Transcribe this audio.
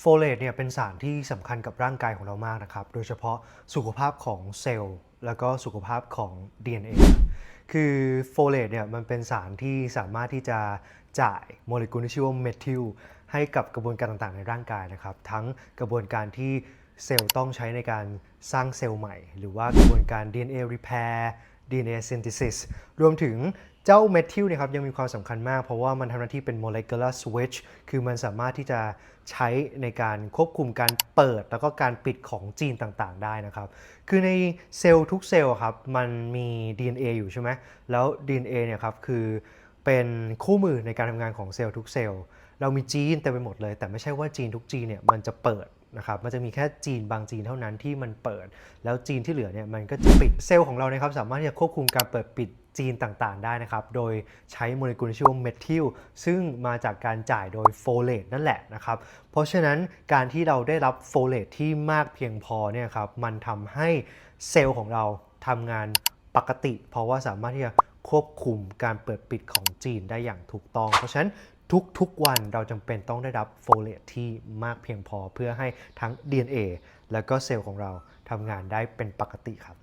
โฟเลตเนี่ยเป็นสารที่สำคัญกับร่างกายของเรามากนะครับ โดยเฉพาะสุขภาพของเซลล์ แล้วก็สุขภาพของ DNA คือโฟเลตเนี่ยมันเป็นสารที่สามารถที่จะจ่ายโมเลกุลที่ชื่อว่าเมทิลให้กับกระบวนการต่างๆในร่างกายนะครับ ทั้งกระบวนการที่เซลล์ต้องใช้ในการสร้างเซลล์ใหม่ หรือว่ากระบวนการ DNA repair DNA synthesis รวมถึงเจ้าเมทิลเนี่ยครับยังมีความสำคัญมาก เพราะว่ามันทำหน้าที่เป็น molecular switch คือมันสามารถที่จะใช้ในการควบคุมการเปิดแล้วก็การปิดของจีนต่างๆ ได้นะครับ คือในเซลล์ทุกเซลล์ครับมันมี DNA อยู่ใช่ไหมแล้ว DNA เนี่ยครับคือเป็นคู่มือในการทำงานของเซลล์ทุกเซลล์เรามีจีนเต็มไปหมดเลย แต่ไม่ใช่ว่าจีนทุกจีนเนี่ยมันจะเปิด นะครับมันจะมีแค่จีนบางจีนเท่านั้นที่มันเปิด แล้วจีนที่เหลือเนี่ยมันก็จะปิดเซลล์ของเรานะครับสามารถที่จะควบคุมการเปิดปิดจีนต่างๆ ได้นะครับ โดยใช้โมเลกุลที่ชื่อว่าเมทิล ซึ่งมาจากการจ่ายโดยโฟเลตนั่นแหละนะครับ เพราะฉะนั้นการที่เราได้รับโฟเลตที่มากเพียงพอเนี่ยครับ มันทำให้เซลล์ของเราทำงานปกติ เพราะว่าสามารถที่จะควบคุมการเปิดปิดของจีนได้อย่างถูกต้อง เพราะฉะนั้น ทุกๆวันเราจำเป็นต้องได้รับโฟเลตที่มากเพียงพอเพื่อให้ทั้ง DNA แล้วก็เซลล์ของเราทำงานได้เป็นปกติครับ